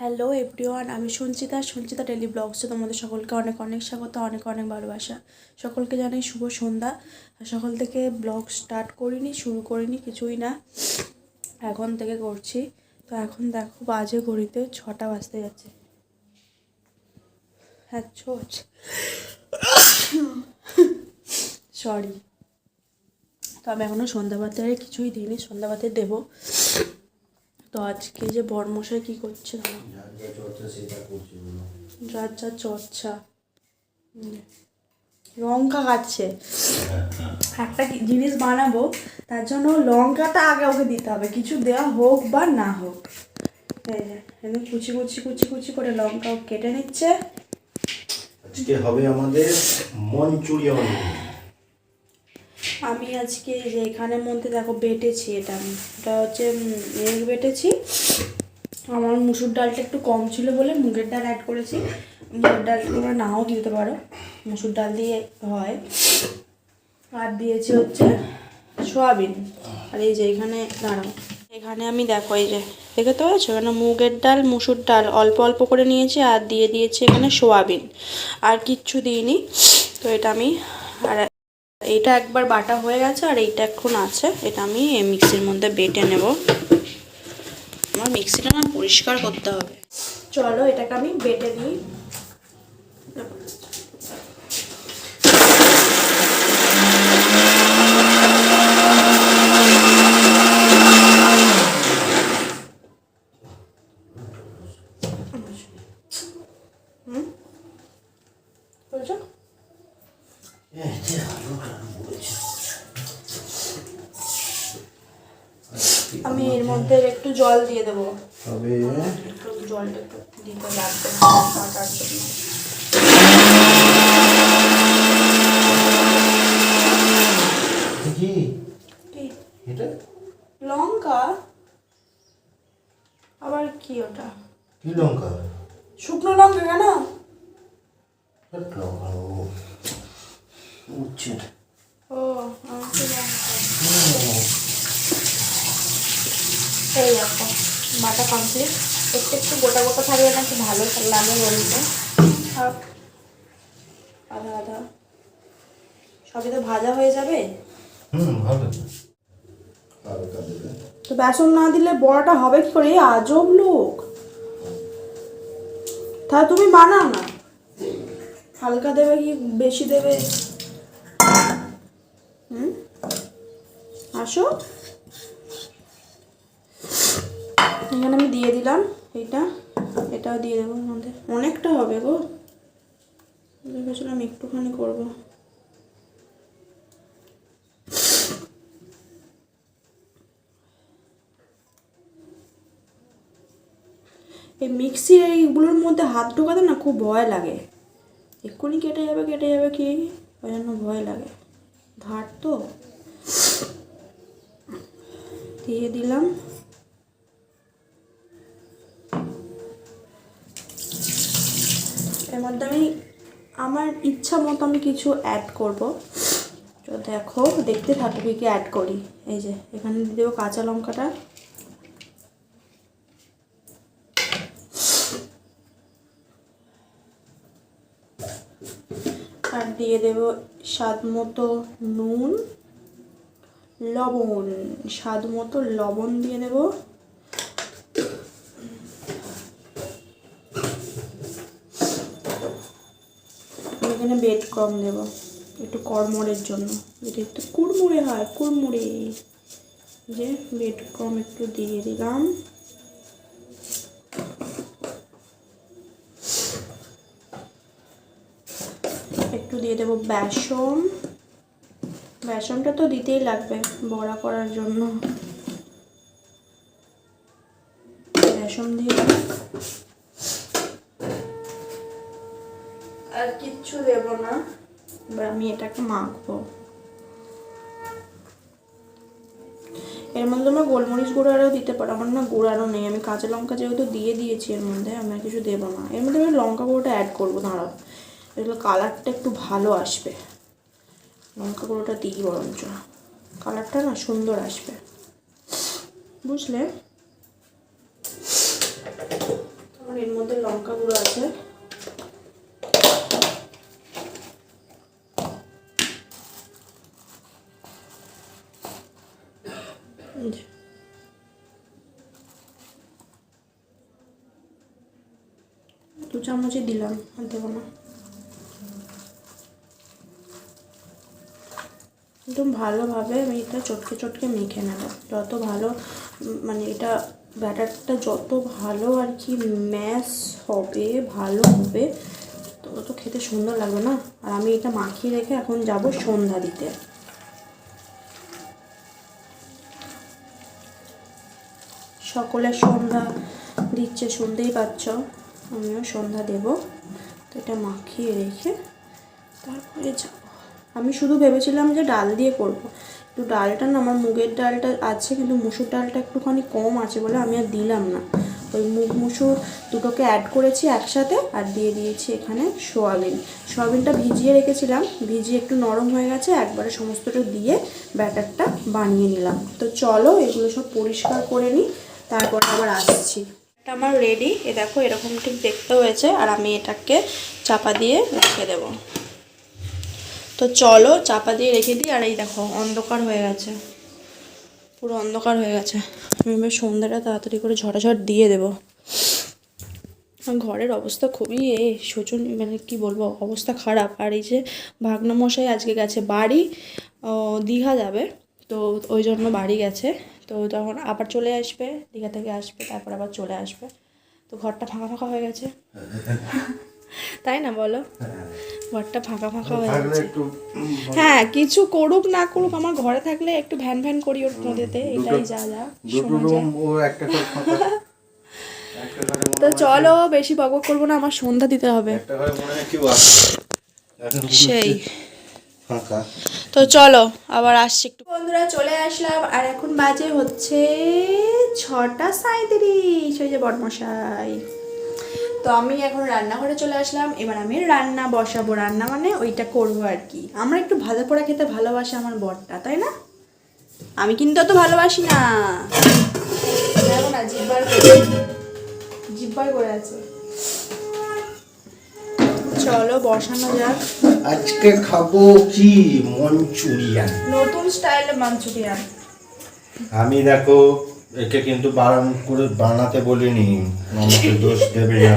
Hello everyone, আমি Sanchita. Sanchita daily ব্লগসে তোমাদের সকলকে অনেক অনেক স্বাগত, অনেক অনেক ভালোবাসা। সকলকে জানাই শুভ সন্ধ্যা। সকল থেকে ব্লগ স্টার্ট করিনি, শুরু করিনি, কিছুই না। এখন থেকে করছি। তো এখন দেখো বাজে ঘড়িতে ছটা বাজতে যাচ্ছে। হ্যাঁ ছোট। সরি তো আমি এখনও সন্ধ্যাবাতে কিছুই দিইনি, সন্ধ্যাবাতে দেবো। তো আজকে যে বরমশাই কী করছে। যার যা চর্চা। লঙ্কা কাটছে। একটা জিনিস বানাবো, তার জন্য লঙ্কাটা আগে ওকে দিতে হবে। কিছু দেওয়া হোক বা না হোক। এই যে কুচি কুচি কুচি কুচি করে লঙ্কা কেটে নিচ্ছে। আজকে হবে আমাদের মঞ্চুরিয়ন। আমি আজকে যে এখানের মধ্যে দেখো বেটেছি এটা আমি এটা হচ্ছে এগ বেটেছি। আমার মুসুর ডালটা একটু কম ছিল বলে মুগের ডাল অ্যাড করেছি। মুগের ডাল তোমরা নাও দিতে পারো, মুসুর ডাল দিয়ে হয়। আর দিয়েছি হচ্ছে সোয়াবিন। আর এই যে এখানে, দাঁড়াও। এখানে আমি দেখো এই যে দেখে তো পাচ্ছ? এখানে মুগের ডাল, মুসুর ডাল অল্প অল্প করে নিয়েছি আর দিয়ে দিয়েছি এখানে সোয়াবিন। আর কিচ্ছু দিইনি, তো এটা আমি আর এইটা একবার বাটা হয়ে গেছে আর এইটা এখন আছে। এটা আমি মিক্সির মধ্যে বেটে নেব। আমার মিক্সিটা না পরিষ্কার করতে হবে। চলো এটাকে আমি বেটে দিই। জল দিয়ে দেবো। তবে একটু জলটা একটু দিতে লাগবে। কাটার জন্য কি? কি? এটা? লঙ্কা? আবার কি ওটা? কি লঙ্কা? শুকনো লঙ্কা কেন? লঙ্কা ও উচ্ছে ও আমার তো লঙ্কা। এই দেখো বাটা কমপ্লিট একটু একটু গোটা গোটা থাকলে না একটু ভালো লাগে বলতে। আধা আধা। সবই তো ভাজা হয়ে যাবে? হুম ভালো। হালকা তো বেসন না দিলে বড়াটা হবে কি করে? আজব লোক। তা তুমি বানাও না। হালকা দেবে কি বেশি দেবে? হুম? আসো। এখানে আমি দিয়ে দিলাম এটা এটাও দিয়ে দেবো মধ্যে। অনেকটা হবে গো। ভেবেছিলাম একটুখানি করব। এই মিক্সির এইগুলোর মধ্যে হাত ঢোকাতে না খুব ভয় লাগে। এক্ষুনি কেটে যাবে কেটে যাবে কি? ওই জন্য ভয় লাগে। ধার তো। দিয়ে দিলাম। মধ্যে আমি আমার ইচ্ছা মতো আমি কিছু অ্যাড করব। তো দেখো, দেখতে থাকো কী কী অ্যাড করি। এই যে, এখানে দিয়ে দেবো কাঁচা লঙ্কাটা। আর দিয়ে দেব স্বাদ মতো নুন, লবণ। স্বাদ মতো লবণ দিয়ে দেব। এখানে বেড কম দেব একটু কড়মড়ের জন্য। এটা একটু কুড়মুড়ে হয়, কুড়মুড়ে। যে বেড কম একটু দিয়ে দিলাম। একটু দিয়ে দেবো বেসন। বেসনটা তো দিতেই লাগবে বড়া করার জন্য। বেসন দিয়ে দেবো। আর কিচ্ছু দেব না। এবার আমি এটাকে মাখবো। এর মধ্যে তোমরা গোলমরিচ গুঁড়ো আরও দিতে পারো। আমার না গুঁড়ো গুঁড়ারও নেই। আমি কাঁচা লঙ্কা যেহেতু দিয়ে দিয়েছি এর মধ্যে, আমি আর কিছু দেবো না। এর মধ্যে আমি লঙ্কা গুঁড়োটা অ্যাড করব, দাঁড়াও। এগুলো কালারটা একটু ভালো আসবে। লঙ্কা গুঁড়োটা দিই বরঞ্চ। কালারটা না সুন্দর আসবে। বুঝলে? আমার দু চামচই দিলাম দেবো না একদম ভালোভাবে আমি এটা চটকে চটকে মেখে নেব। যত ভালো মানে এটা ব্যাটারটা যত ভালো আর কি ম্যাশ হবে, ভালো হবে, তত খেতে সুন্দর লাগবে না। আর আমি এটা মাখিয়ে রেখে এখন যাব সন্ধ্যা দিতে। সকলের সন্ধ্যা দিচ্ছে, শুনতেই পাচ্ছ। আমিও সন্ধ্যা দেব। তো এটা মাখিয়ে রেখে তারপরে যাব। আমি শুধু ভেবেছিলাম যে ডাল দিয়ে করব। একটু ডালটা না, আমার মুগের ডালটা আছে, কিন্তু মুসুর ডালটা একটুখানি কম আছে বলে আমি আর দিলাম না। ওই মুগ মুসুর দুটোকে অ্যাড করেছি একসাথে আর দিয়ে দিয়েছি এখানে সোয়াবিন। সোয়াবিনটা ভিজিয়ে রেখেছিলাম, ভিজিয়ে একটু নরম হয়ে গেছে, একবারে সমস্তটা দিয়ে ব্যাটারটা বানিয়ে নিলাম। তো চলো এগুলো সব পরিষ্কার করে নিই। তারপর আবার আসছি। এটা আমার রেডি এ দেখো এরকম ঠিক দেখতে হয়েছে, আর আমি এটাকে চাপা দিয়ে রেখে দেবো। তো চলো চাপা দিয়ে রেখে দিই, আর এই দেখো অন্ধকার হয়ে গেছে। পুরো অন্ধকার হয়ে গেছে। আমি এবার সন্ধ্যাটা তাড়াতাড়ি করে ঝটাঝট দিয়ে দেবো। ঘরের অবস্থা খুবই এ শোচন মানে কি বলব, অবস্থা খারাপ। আর এই যে ভাগনা মশাই আজকে গেছে বাড়ি দীঘা যাবে, তো ওই জন্য বাড়ি গেছে। তো তখন আবার চলে আসবে দীঘা থেকে আসবে তারপর আবার চলে আসবে তো ঘরটা ফাঁকা ফাঁকা হয়ে গেছে। তাই না বলো? ঘরটা ফাঁকা ফাঁকা হয়ে গেছে। হ্যাঁ কিছু করুক না করুক আমার ঘরে থাকলে একটু ভ্যান ভ্যান করি ওর মধ্যেতে এটাই যা যা তো চলো বেশি বকবক করব না আমার সন্ধ্যা দিতে হবে। হয় সেই। ফাঁকা। তো চলো আবার আসছি একটু। বন্ধুরা চলে আসলাম আর এখন বাজে হচ্ছে ছটা সাঁইত্রিশ ওই যে বটমশাই। তো আমি এখন রান্নাঘরে চলে আসলাম এবার আমি রান্না বসাবো। রান্না মানে ওইটা করব আর কি। আমরা একটু ভালো পোড়া খেতে ভালোবাসে আমার বরটা তাই না? আমি কিন্তু অত ভালোবাসি না। দেখো না জিব্বার করে জিব্বার করে আছে। চলো বসানো যাক। আজকে খাব কি? মঞ্চুরিয়ান। নতুন স্টাইলে মাঞ্চুরিয়ান। আমি দেখো একে কিন্তু বারণ করে বানাতে বলিনি। আমাকে দোষ দেবে না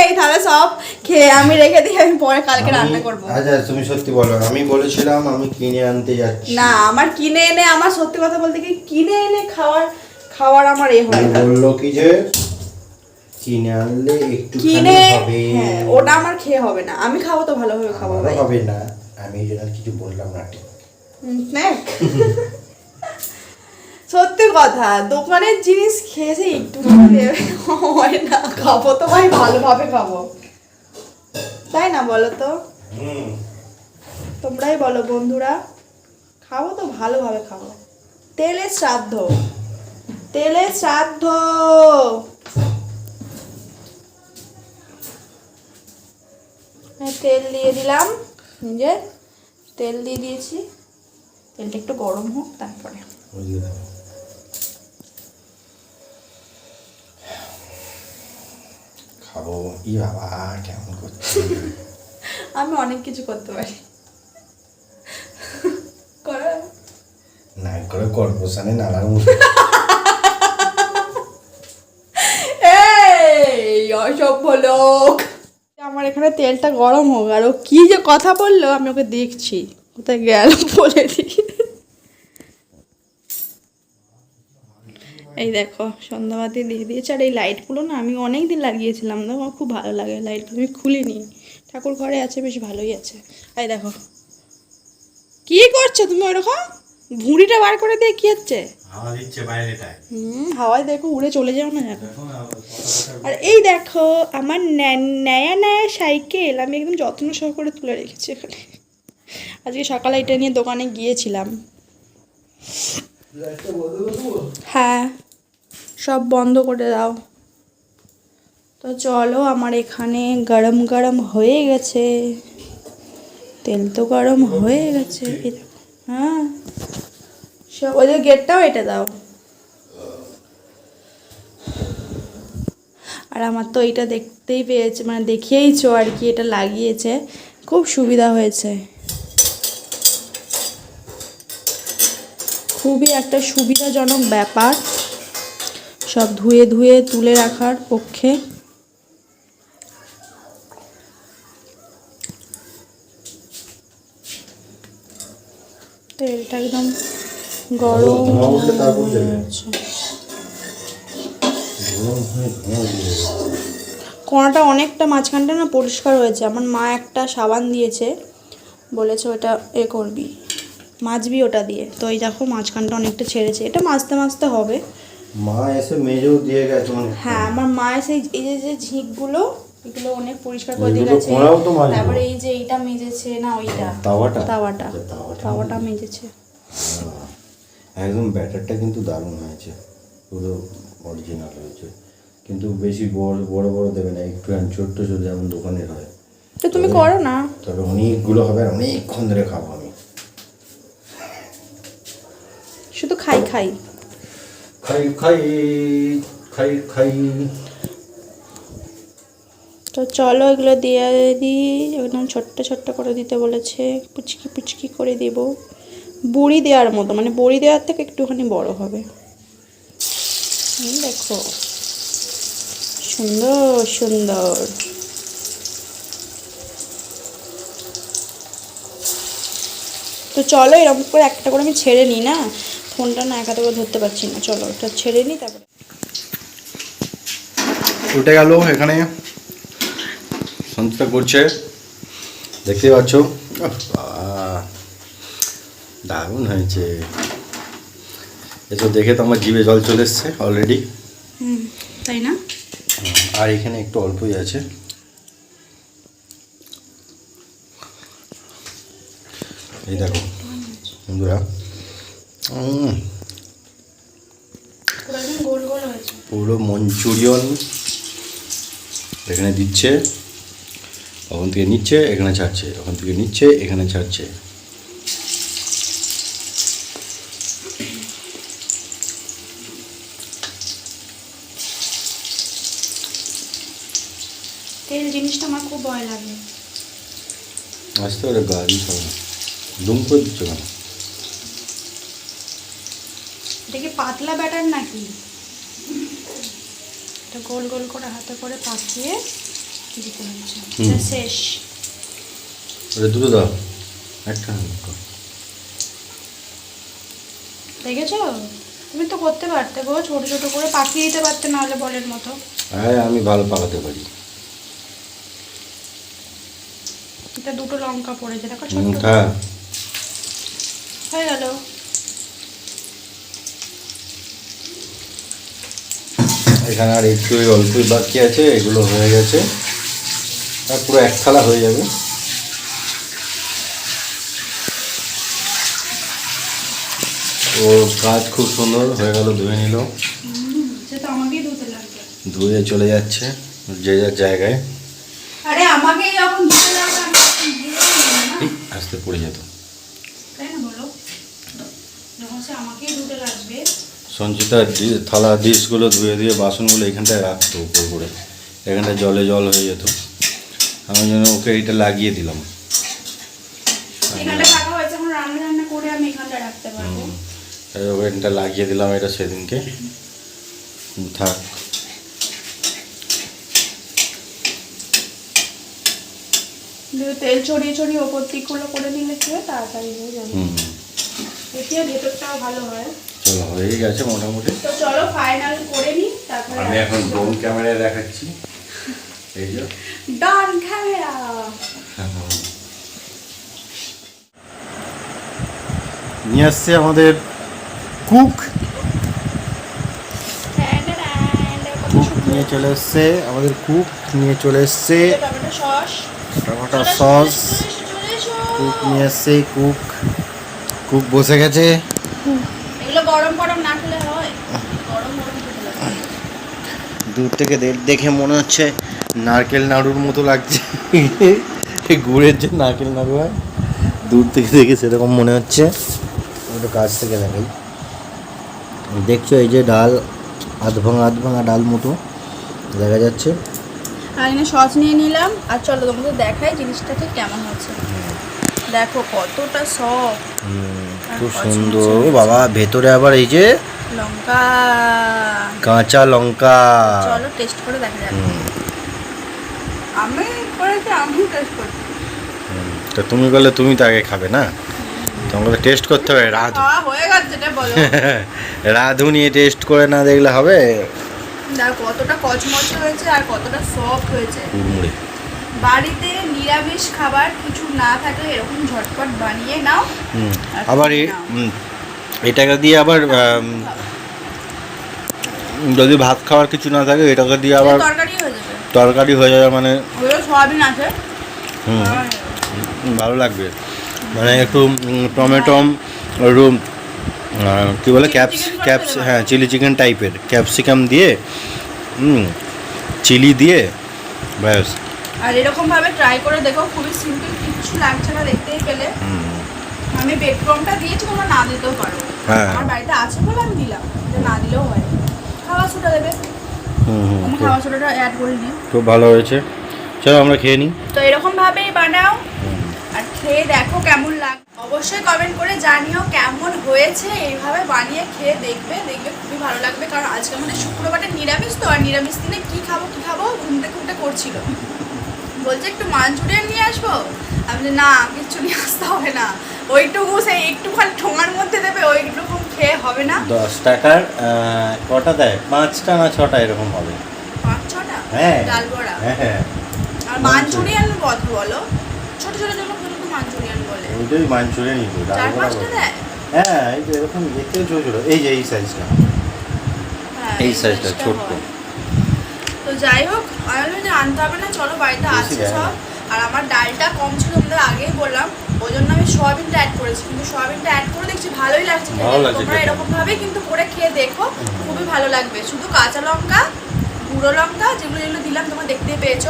এই তাহলে সব খেয়ে আমি রেখে দিই আমি পরে কালকে রান্না করব। আচ্ছা তুমি সত্যি বলো আমি বলেছিলাম আমি কিনে আনতে যাচ্ছি। না আমার কিনে এনে আমার সত্যি কথা বলতে কি কিনে এনে খাওয়ার খাওয়ার আমার এ হয় বলল কি যে কিনে আনলে একটু কিনে হবে। হ্যাঁ ওটা আমার খেয়ে হবে না। আমি খাব তো ভালোভাবে খাব ভাই। হবে না। আমি এই জন্য কিছু বললাম না ঠিক। হুম, সত্যি কথা দোকানের জিনিস খেয়েছে একটু হয় না। খাব তো ভাই ভালোভাবে খাব। তাই না বলো তো? তোমরাই বলো বন্ধুরা। খাব তো ভালোভাবে খাব। তেলের শ্রাদ্ধ। তেলের শ্রাদ্ধ। তেল দিয়ে দিলাম। যে তেল দিয়ে দিয়েছি। তেলটা একটু গরম হোক তারপরে। খাব। ই বাবা কেমন করছে? আমি অনেক কিছু করতে পারি। করো। নাই করে মুখে এই অসভ্য লোক। আমার তেলটা গরম হোক, আর ও কি যে কথা বলল, আমি ওকে দেখছি। কোথায় গেল বলে দিই। এই দেখো, সন্ধ্যাবাতি দিয়ে দিয়েছে, আর এই লাইটগুলো না আমি অনেক দিন লাগিয়েছিলাম, না, আমার খুব ভালো লাগে লাইটগুলো আমি খুলিনি। ঠাকুর ঘরে আছে, বেশ ভালোই আছে। এই দেখো। কি করছ তুমি ওরকম? ভুঁড়িটা বার করে দিয়ে কি হচ্ছে? হাওয়া দিচ্ছে বাইরেটায়। হুম হাওয়ায় দেখো উড়ে চলে যাও না দেখো আর এই দেখো আমার ন্যা- ন্যায়া ন্যায়া সাইকেল আমি একদম যত্ন সহকারে তুলে রেখেছি এখানে। আজকে সকালে এটা নিয়ে দোকানে গিয়েছিলাম। হ্যাঁ সব বন্ধ করে দাও। তো চলো আমার এখানে গরম গরম হয়ে গেছে। তেল তো গরম হয়ে গেছে হ্যাঁ। সব, ওই গেটটাও এটা দাও। আর আমার তো এটা দেখতেই পেয়েছে মানে দেখিয়েইছো আর কি, এটা লাগিয়েছে। খুব সুবিধা হয়েছে। খুবই একটা সুবিধাজনক ব্যাপার। সব ধুয়ে ধুয়ে তুলে রাখার পক্ষে। তেলটা একদম গরম। কোনাটা অনেকটা মাঝখানটা না পরিষ্কার হয়েছে। আমার মা একটা সাবান দিয়েছে। বলেছে ওটা এ করবি। মাজবি ওটা দিয়ে। তো এই দেখো মাঝখানটা অনেকটা ছেড়েছে। এটা মাজতে মাজতে হবে। মা এসে মেজেও দিয়ে গেছে মানে। হ্যাঁ আমার মা সেই এই যে যে ঝিঁকগুলো এগুলো অনেক পরিষ্কার করে দিয়ে গেছে। তারপরে এই যে এইটা মেজেছে না ওইটা। তাওয়াটা? তাওয়াটা। আচ্ছা, তাওয়াটা তাওয়াটা মেজেছে। একদম ব্যাটারটা কিন্তু দারুণ হয়েছে। পুরো অরিজিনাল হয়েছে। কিন্তু বেশি বড় বড় বড় দেবে না একটু ছোট্ট ছোট যেমন দোকানের হয়। তো তুমি করো না। তবে অনেকগুলো হবে আর অনেকক্ষণ ধরে খাব আমি। শুধু খাই খাই। খাই খাই খাই খাই। তো চলো এগুলো দিয়ে দিই। একদম ছোট্ট ছোট্ট করে দিতে বলেছে। পুচকি পুচকি করে দেব। বড়ি দেওয়ার মতো মানে বড়ি দেওয়ার থেকে একটুখানি বড় হবে। দেখো। সুন্দর সুন্দর। তো চলো এরকম করে একটা করে আমি ছেড়ে নিই, না? ফোনটা না একা করে ধরতে পারছি না। চলো এটা ছেড়ে নিই, তারপরে উঠে গেল এখানে। সঞ্চিতা করছে। দেখতে পাচ্ছ? দারুণ হয়েছে। এসব দেখে তো আমার জিভে জল চলে এসছে অলরেডি তাই না? আর এখানে একটু অল্পই আছে। এই দেখো বন্ধুরা। পুরো মঞ্চুরিয়ন এখানে দিচ্ছে। ওখান থেকে নিচ্ছে এখানে ছাড়ছে। ওখান থেকে নিচ্ছে এখানে ছাড়ছে। তেল জিনিসটা আমার খুব ভয় লাগে। আসতে পারে গাড়ি সব দুম করে দিচ্ছ কেন? এটা কি পাতলা ব্যাটার নাকি? এটা গোল গোল করে হাতে করে পাকিয়ে দিতে হচ্ছে শেষ ওটা দুটো দাও। একটা দেখেছ? তুমি তো করতে পারতে গো ছোট ছোট করে পাকিয়ে দিতে পারতে বলের মতো। হ্যাঁ আমি ভালো পাকাতে পারি। এটা দুটো লঙ্কা পড়েছে দেখো ছোট হ্যাঁ হয়ে গেল। এখানে আর একটু অল্পই বাকি আছে এগুলো হয়ে গেছে। আর পুরো এক থালা হয়ে যাবে। ও কাজ খুব সুন্দর হয়ে গেল ধুয়ে নিল। ধুয়ে চলে যাচ্ছে যে যার জায়গায়। আরে যখন ধুতে লাগবে আসতে পড়ে যেত তাই না বলো? যখন সে আমাকেই ধুতে লাগবে। সঞ্চিতা থালা ডিশগুলো ধুয়ে দিয়ে বাসনগুলো এখানটায় রাখতো উপর করে। এখানটায় জলে জল হয়ে যেত। আমি যেন ওকে এটা লাগিয়ে দিলাম। এখানটা থাকা হয়েছে এখন রান্না রান্না করে আমি এখানটা রাখতে পারব। এই ওভেনটা লাগিয়ে দিলাম এটা সেদিনকে। থাক। তেল ছড়িয়ে ছড়িয়ে ওপর দিকগুলো করে নিলে কি হয় তাড়াতাড়ি হয়ে যাবে। হুম। ভেতরটাও ভালো হয়। চলো হয়ে গেছে মোটামুটি। তো চলো ফাইনাল করে তারপরে আমি এখন ড্রোন ক্যামেরায় দেখাচ্ছি। এই যে। ডান ক্যামেরা নিয়ে আসছে আমাদের কুক কুক নিয়ে চলে এসছে আমাদের কুক নিয়ে চলে এসছে। টমেটো সস কুক নিয়ে এসছে কুক কুক বসে গেছে। এগুলো গরম গরম না খেলে হয় গরম গরম খেতে লাগে। দূর থেকে দেখে মনে হচ্ছে নারকেল নাড়ুর মতো লাগছে। এই গুড়ের যে নারকেল নাড়ু হয় দূর থেকে দেখে সেরকম মনে হচ্ছে। একটু কাছ থেকে দেখাই। দেখছ এই যে ডাল আধ ভাঙা আধ ভাঙা ডাল মতো দেখা যাচ্ছে। আর এখানে সস নিয়ে নিলাম আর চলো তোমাদের দেখাই জিনিসটা ঠিক কেমন হচ্ছে। দেখো কতটা সফট খুব সুন্দর। বাবা ভেতরে আবার এই যে লঙ্কা। কাঁচা লঙ্কা। চলো টেস্ট করে দেখা হুম, আমি করেছি আমি টেস্ট করছি। তা তুমি বললে তুমি তো আগে খাবে না? তোমাকে টেস্ট করতে হবে রাধু। হয়ে গেছে যেটা বলো। রাধু নিয়ে টেস্ট করে না দেখলে হবে? কতটা কচমচ হয়েছে আর কতটা সফট হয়েছে। বাড়িতে নিরামিষ খাবার কিছু না থাকলে এরকম ঝটপট বানিয়ে নাও। আবার এটাকে দিয়ে আবার যদি ভাত খাওয়ার কিছু না থাকে এটাকে দিয়ে আবার তরকারি হয়ে যাবে। মানে আছে। হুম। ভালো লাগবে। মানে একটু একটু আহ, কী বলে ক্যাপস ক্যাপস হ্যাঁ চিলি চিকেন টাইপের। ক্যাপসিকাম দিয়ে হুম চিলি দিয়ে ব্যাস। আর এরকম ভাবে ট্রাই করে দেখো খুবই সিম্পল কিছু লাগছে না দেখতেই পেলে। আমি বেড দিয়েছি তোমরা না দিতেও পারো। হ্যাঁ। আমার বাড়িতে আছে বলে আমি দিলাম না দিলেও হয়। খাওয়া সোডা দেবে। হুম হুম আমি খুব- খাওয়া সোডাটা অ্যাড করে খুব ভালো হয়েছে। চলো আমরা খেয়ে নিই। তো এরকম ভাবেই বানাও আর খেয়ে দেখো কেমন লাগ অবশ্যই কমেন্ট করে জানিও কেমন হয়েছে। এইভাবে বানিয়ে খেয়ে দেখবে। দেখবে খুবই ভালো লাগবে। কারণ আজকে আমাদের শুক্রবারে নিরামিষ তো আর নিরামিষ দিনে কি খাব কি খাব? ঘুমতে ঘুমতে করছিল। বলছে একটু মাঞ্চুরিয়ান নিয়ে আসব? আমি না কিচ্ছু নিয়ে আসতে হবে না। ওইটুকু সেই একটুখানি ঠোঙার মধ্যে দেবে ওইটুকু খেয়ে হবে না। দশ টাকার কটা দেয়? পাঁচটা না ছটা এরকম হবে? পাঁচ ছটা? হ্যাঁ। ডাল বড়া? হ্যাঁ হ্যাঁ। আর মাঞ্চুরিয়ান কথা বলো? ছোট ছোট কিন্তু মাঞ্চুরিয়ান বলে। ওইটাই মাঞ্চুরিয়ানই তো ডাল বড়া। দেয়? হ্যাঁ এই যে এরকম দেখতে ছোট ছোট। এই যে এই সাইজটা হ্যাঁ, এই size টা size টা ছোট্ট। হয়। তো যাই হোক আমি আনতে হবে না চলো বাড়িতে আছে। সব। আর আমার ডালটা কম ছিল তোমাদের আগেই বললাম ওই জন্য আমি সয়াবিনটা অ্যাড করেছি। কিন্তু সয়াবিনটা অ্যাড করে দেখছি ভালোই লাগছে তোমরা খেতে। এরকম ভাবে কিন্তু করে খেয়ে দেখো খুবই ভালো লাগবে। শুধু কাঁচা লঙ্কা গুঁড়ো লঙ্কা যেগুলো যেগুলো দিলাম তোমরা দেখতেই পেয়েছ।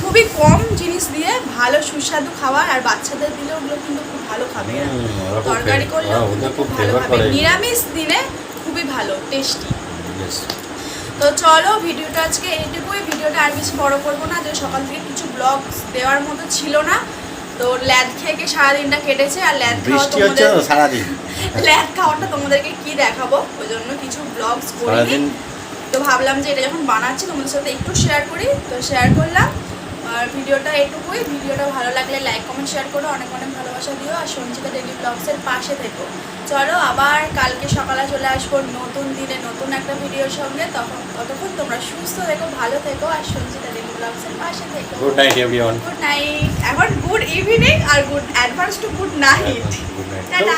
খুবই কম জিনিস দিয়ে ভালো সুস্বাদু খাবার আর বাচ্চাদের দিলে ওগুলো কিন্তু খুব ভালো খাবে তরকারি ওদের খুব ভালো খাবে। নিরামিষ দিনে খুবই ভালো টেস্টি. তো চলো ভিডিওটা আজকে এইটুকুই ভিডিওটা আর বেশি বড় করব না যে সকাল থেকে কিছু ব্লগ দেওয়ার মতো ছিল না। তো ল্যাদ খেয়ে সারাদিনটা কেটেছে আর ল্যাদ খাওয়া তোমাদের সারাদিন। ল্যাদ খাওয়াটা তোমাদেরকে কি দেখাবো? ওই জন্য কিছু ব্লগস করিনি। তো ভাবলাম যে এটা যখন বানাচ্ছি তোমাদের সাথে একটু শেয়ার করি। তো শেয়ার করলাম। আর ভিডিওটা এটুকুই। ভিডিওটা ভালো লাগলে লাইক কমেন্ট শেয়ার করো। অনেক অনেক ভালোবাসা দিও। আর সঞ্চিতা ডেলি ব্লগসের পাশে থেকো। চলো আবার কালকে সকালে চলে আসব নতুন দিনে নতুন একটা ভিডিওর সঙ্গে। তখন ততক্ষণ তোমরা সুস্থ থেকো ভালো থেকো। আর সঞ্চিতা ডেলি ব্লগসের পাশে থেকো। Good night everyone good night এখন good evening R good advance to good night tata